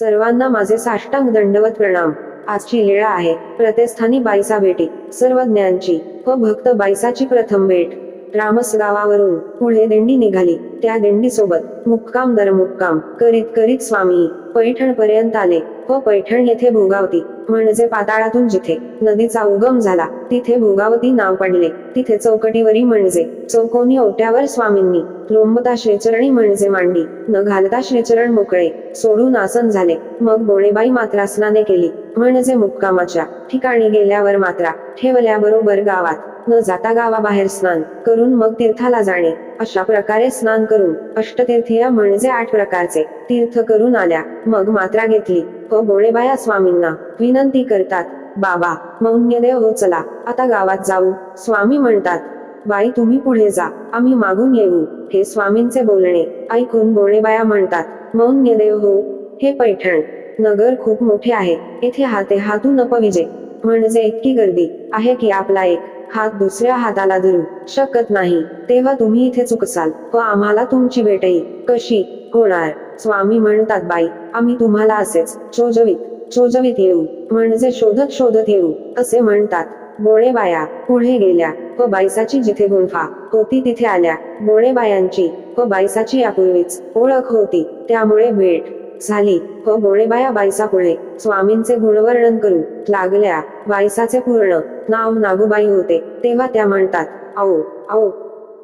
सर्वांना माझे साष्टांग दंडवत प्रणाम. आजची लीळा आहे. प्रतिस्थानी बाईसा भेटी. सर्व ज्ञांची व भक्त बाईसाची प्रथम भेट. रामस गावावरून पुढे दिंडी निघाली. त्या दिंडीसोबत मुक्काम दर मुक्काम करीत करीत स्वामी पैठण पर्यंत आले. व पैठण येथे भोगावती म्हणजे पाताळातून जिथे नदीचा उगम झाला तिथे भोगावती नाव पडले. तिथे चौकटीवरी म्हणजे चौकोनी ओट्यावर स्वामींनी लोंबता श्रीचरणी म्हणजे मांडी न घालता श्रीचरण मोकळे सोडून आसन झाले. मग बोळेबाई मात्रासनाने केली म्हणजे मुक्कामाच्या ठिकाणी गेल्यावर मात्रा ठेवल्याबरोबर गावात न जाता गावाबाहेर स्नान करून मग तीर्थाला जाणे. अशा प्रकारे स्नान करून अष्टतीर्थीय म्हणजे आठ प्रकारचे तीर्थ करून आल्या. मग मात्रा घेतली. हो व बोळेबाया स्वामींना विनंती करतात बाबा मौन्यदेव हो चला आता गावात जाऊ. स्वामी म्हणतात बाई तुम्ही पुढे जा आम्ही मागून येऊ. हे स्वामींचे बोलणे ऐकून बोळेबाया म्हणतात मौन्यदेव हो हे पैठण नगर खूप मोठे आहे. येथे हाते हातून अपविजे. म्हणजे इतकी गर्दी आहे की आपला एक हात दुसऱ्या हाताला धरू शकत नाही. तेव्हा तुम्ही इथे चुकसाल. व आम्हाला तुमची भेटही कशी? होणार. स्वामी म्हणतात बाई आम्ही तुम्हाला असेच चोजवीत चोजवीत येऊ. म्हणजे शोधत शोधत येऊ असे म्हणतात. बोळे बाया पुढे गेल्या व बायसाची जिथे गुंफा होती तिथे आल्या. बोळे बायांची व बायसाची यापूर्वीच ओळख होती. त्यामुळे भेट झाली व बोळेबाया बाईसा पुढे स्वामींचे गुणवर्णन करू लागल्या. वायसाचे पूर्ण नाव नागूबाई होते तेव्हा त्या म्हणतात आओ आओ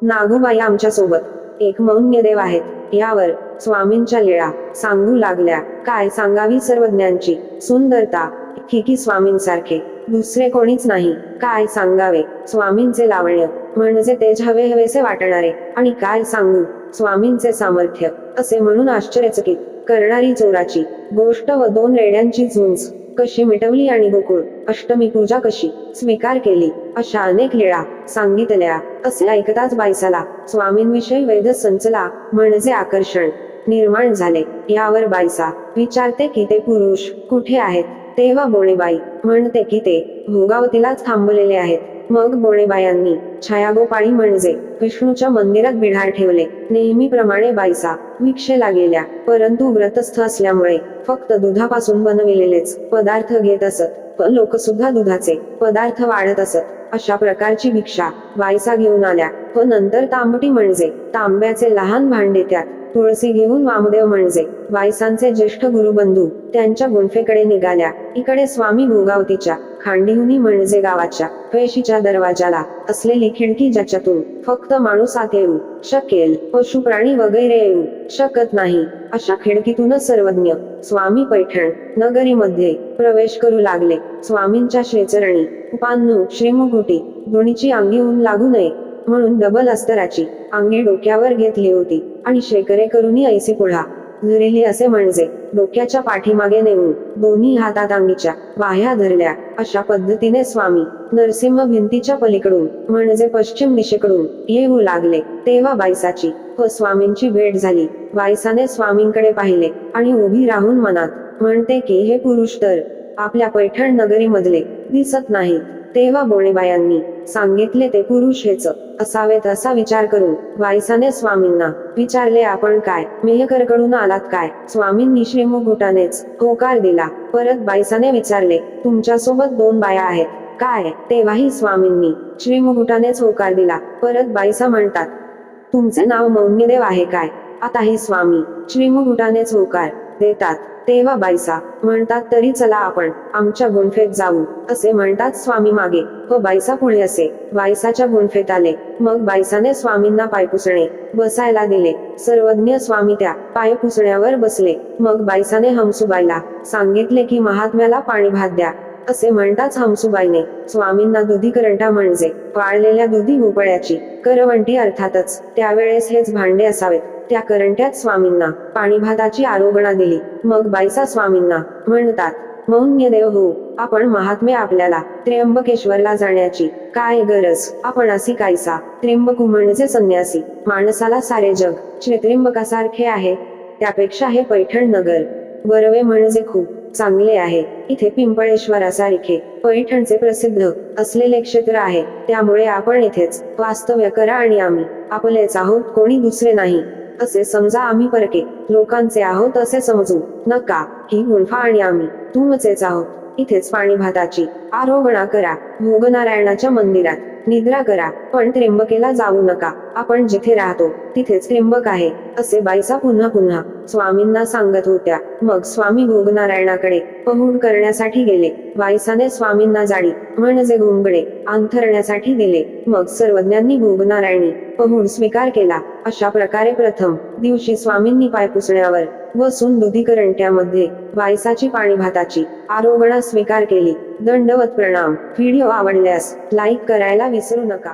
नागूबाई आमच्यासोबत एक मौन्यदेव आहेत यावर स्वामींच्या लीळा सांगू लागल्या. काय सांगावी सर्वज्ञांची सुंदरता की स्वामींसारखे. दुसरे कोणीच नाही. काय सांगावे स्वामींचे लावण्य म्हणजे तेज हवे हवेसे वाटणारे. आणि काय सांगू स्वामींचे सामर्थ्य असे म्हणून आश्चर्यचकित करणारी चोराची गोष्ट व दोन रेड्यांची झुंज कशी मिटवली आणि गोकुळ? अष्टमी पूजा कशी? स्वीकार केली. अशा अनेक लीळा सांगितल्या. असे ऐकताच बायसाला स्वामींविषयी वैध संचला म्हणजे आकर्षण निर्माण झाले. यावर बायसा विचारते की ते पुरुष कुठे आहेत? तेव्हा बोणेबाई म्हणते की ते भोगावतीलाच थांबलेले आहेत. मग बोळेबायांनी छायागोपाळी म्हणजे विष्णूच्या मंदिरात बिढार ठेवले. नेहमीप्रमाणे बायसा विक्षेला गेल्या परंतु व्रतस्थ असल्यामुळे फक्त दुधापासून बनविलेलेच पदार्थ घेत असत. लोक सुद्धा दुधाचे पदार्थ वाढत असत. अशा प्रकारची भिक्षा बायसा घेऊन आल्या. व नंतर तांबटी म्हणजे तांब्याचे लहान भांडे त्यात तुळसी घेऊन वामदेव म्हणजे वायसांचे ज्येष्ठ गुरुबंधू त्यांच्या गुंफेकडे निघाल्या. इकडे स्वामी गोगावतीच्या खांडीहुनी म्हणजे गावाच्या पैशीच्या दरवाजाला असलेली खिडकी ज्याच्यातून फक्त माणूस आत येऊ शकेल पशु प्राणी वगैरे येऊ शकत नाही अशा खिडकीतूनच सर्वज्ञ स्वामी पैठण नगरीमध्ये प्रवेश करू लागले. स्वामींच्या श्रीचरणी उपान्नू श्रीमुगुटी दोन्हीची अंगी ऊन लागू नये. म्हणून डबल अस्तराची अंगी डोक्यावर घेतली होती आणि शेकरे करूनही ऐसी पुढा. धरली असे म्हणजे डोक्याच्या पाठीमागे नेऊन दोन्ही हातात अंगीच्या बाह्या धरल्या. अशा पद्धतीने स्वामी नरसिंह भिंतीच्या पलीकडून म्हणजे पश्चिम दिशेकडून येऊ लागले. तेव्हा बायसाची व स्वामींची भेट झाली. बायसाने स्वामींकडे पाहिले आणि उभी राहून मनात म्हणते की हे पुरुष तर आपल्या पैठण नगरीमधले दिसत नाहीत. तेव्हा बोणेबायांनी सांगितले ते पुरुष हेच असावेत असा विचार करून वायसाने स्वामींना विचारले आपण काय? मेहकरकडून आलात काय? स्वामींनी श्रीमुकुटानेच होकार दिला. परत बाईसाने विचारले तुमच्यासोबत दोन बाया आहेत काय? तेव्हाही स्वामींनी श्रीमुकुटानेच होकार दिला. परत बाईसा म्हणतात तुमचे नाव मौन्यदेव आहे काय? आता हे स्वामी श्रीमुकुटानेच होकार देतात. तेव्हा बाईसा म्हणतात तरी चला आपण आमच्या गुंफेत जाऊ असे म्हणतात स्वामी मागे. व बाईसा पुढे असे. बाईसाच्या गुंफेत आले. मग बाईसाने स्वामींना पाय पुसणे बसायला दिले. सर्वज्ञ स्वामी त्या पाय पुसण्यावर बसले. मग बाईसाने हमसुबाईला सांगितले की महात्म्याला पाणी भात द्या. असे म्हणताच हमसुबाईने स्वामींना दुधी करंटा म्हणजे वाळलेल्या दुधी भोपळ्याची करवंटी अर्थातच त्यावेळेस हेच भांडे असावेत. त्या करंट्यात स्वामींना पाणीभाताची आरोगणा दिली. मग बाईसा स्वामींना म्हणतात मौन्यदेव हो आपण महात्मे आपल्याला त्र्यंबकेश्वरला जाण्याची काय गरज? आपण असी कायसा त्र्यंबकू म्हणजे संन्यासी. माणसाला सारे जग. श्रीत्र्यंबकासारखे आहे. त्यापेक्षा हे पैठण नगर. बरवे म्हणजे खूप चांगले आहे. इथे पिंपळेश्वरासारखे पैठणचे प्रसिद्ध असलेले क्षेत्र आहे. त्यामुळे आपण इथेच वास्तव्य करा आणि आम्ही आपलेच आहोत कोणी दुसरे नाही. असे समजा आम्ही परके. लोकांचे आहोत असे समजू नका. ही गुंफा आणि आम्ही तुमचेच आहोत. इथेच पाणी भाताची आरोहणा करा. भोगनारायणाच्या मंदिरात. निद्रा करा पण त्र्यंबकेला जाऊ नका. आपण जिथे राहतो तिथेच त्र्यंबक आहे असे बाईसा पुन्हा पुन्हा स्वामींना सांगत होत्या. मग स्वामी भोगनारायणाकडे पहुड करण्यासाठी गेले. बाईसाने स्वामींना जाडी म्हणजे घोंगडे अंथरण्यासाठी दिले. मग सर्वज्ञांनी भोगनारायणी पहुड स्वीकार केला. अशा प्रकारे प्रथम दिवशी स्वामींनी पाय पुसण्यावर बसून दुधीकरंट्यामध्ये वायसाची पाणी भाताची आरोगणा स्वीकार केली. दंडवत प्रणाम. व्हिडिओ आवडल्यास लाईक करायला विसरू नका.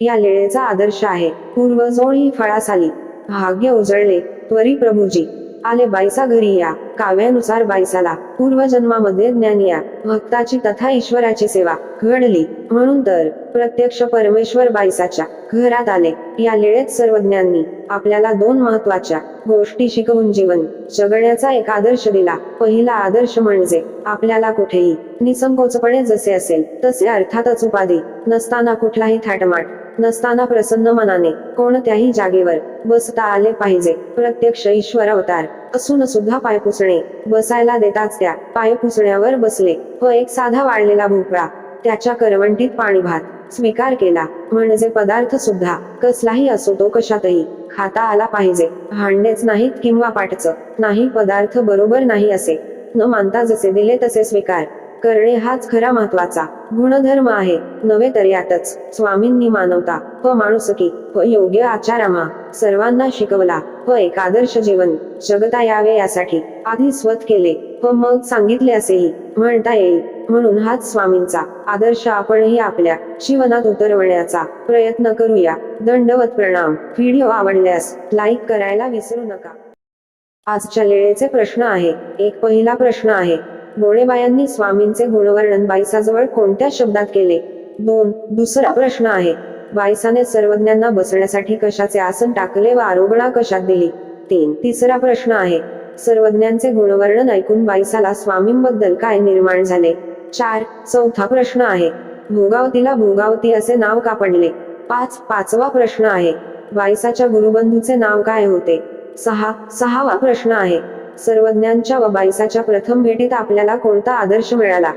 या लेळेचा आदर्श आहे. पूर्वजोळी फळास आली भाग्य उजळले. त्वरी प्रभूजी. आले बाईसा घरी या. काव्यानुसार बाईसाला पूर्वजन्मामध्ये ज्ञान या. भक्ताची तथा ईश्वराची सेवा घडली. म्हणून तर प्रत्यक्ष परमेश्वर बाईसाच्या घरात आले. या लेळेत सर्वज्ञांनी आपल्याला दोन महत्त्वाच्या गोष्टी शिकवून जीवन जगण्याचा एक आदर्श दिला. पहिला आदर्श म्हणजे आपल्याला कुठेही निसंकोचपणे जसे असेल तसे अर्थातच उपाधी नसताना कुठलाही थाटमाट नसताना प्रसन्न मनाने कोणत्याही जागेवर बसता आले पाहिजे. प्रत्यक्ष ईश्वर अवतार. असून सुद्धा पाय पुसणे. बसायला देताच त्या पाय पुसण्यावर बसले. व एक साधा वाळलेला भोपळा. त्याच्या करवंटीत पाणी भात. स्वीकार केला. म्हणजे पदार्थ सुद्धा कसलाही असो तो कशातही खाता आला पाहिजे. भांडेच नाहीत किंवा पाटचं नाही पदार्थ बरोबर नाही असे. न मानता जसे दिले तसे स्वीकार. करणे हाच खरा महत्त्वाचा गुणधर्म आहे. नव्हे तर यातच स्वामींनी मानवता व माणुसकी व योग्य आचारामा सर्वांना शिकवला व एक आदर्श जीवन जगता यावे यासाठी. आधी स्वत केले व मग सांगितले असेही म्हणता येईल. म्हणून हाच स्वामींचा आदर्श आपणही आपल्या जीवनात उतरवण्याचा प्रयत्न करूया. दंडवत प्रणाम. व्हिडिओ आवडल्यास लाईक करायला विसरू नका. आजच्या लेळेचे प्रश्न आहे. एक पहिला प्रश्न आहे. गोळेबायांनी स्वामींचे गुणवर्णन बाईसाजवळ कोणत्या शब्दात केले? दोन दुसरा प्रश्न आहे. बाईसाने सर्वज्ञांना बसण्यासाठी कशाचे आसन टाकले व आरोगणा कशात दिली? तीन तिसरा प्रश्न आहे. सर्वज्ञांचे गुणवर्णन ऐकून बाईसाला स्वामींबद्दल काय निर्माण झाले? चार चौथा प्रश्न आहे. भोगावतीला भोगावती असे नाव का पडले पाच पाचवा प्रश्न आहे. बाईसाच्या गुरुबंधूचे नाव काय होते? सहा सहावा प्रश्न आहे. सर्वज्ञांच्या व बाईसाच्या प्रथम भेटीत आपल्याला कोणता आदर्श मिळाला?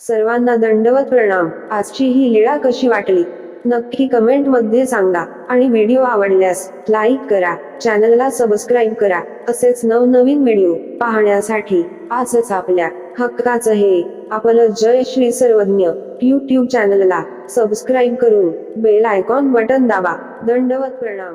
सर्वांना दंडवत प्रणाम. आजची ही लीळा कशी वाटली? नक्की कमेंटमध्ये सांगा. आणि व्हिडिओ आवडल्यास लाईक करा. चॅनलला सबस्क्राईब करा. असेच नवनवीन व्हिडिओ पाहण्यासाठी आजच आपल्या हक्काचं हे आपलं जय श्री सर्वज्ञ यूट्यूब चॅनलला सबस्क्राईब करून बेल आयकॉन बटन दाबा. दंडवत प्रणाम.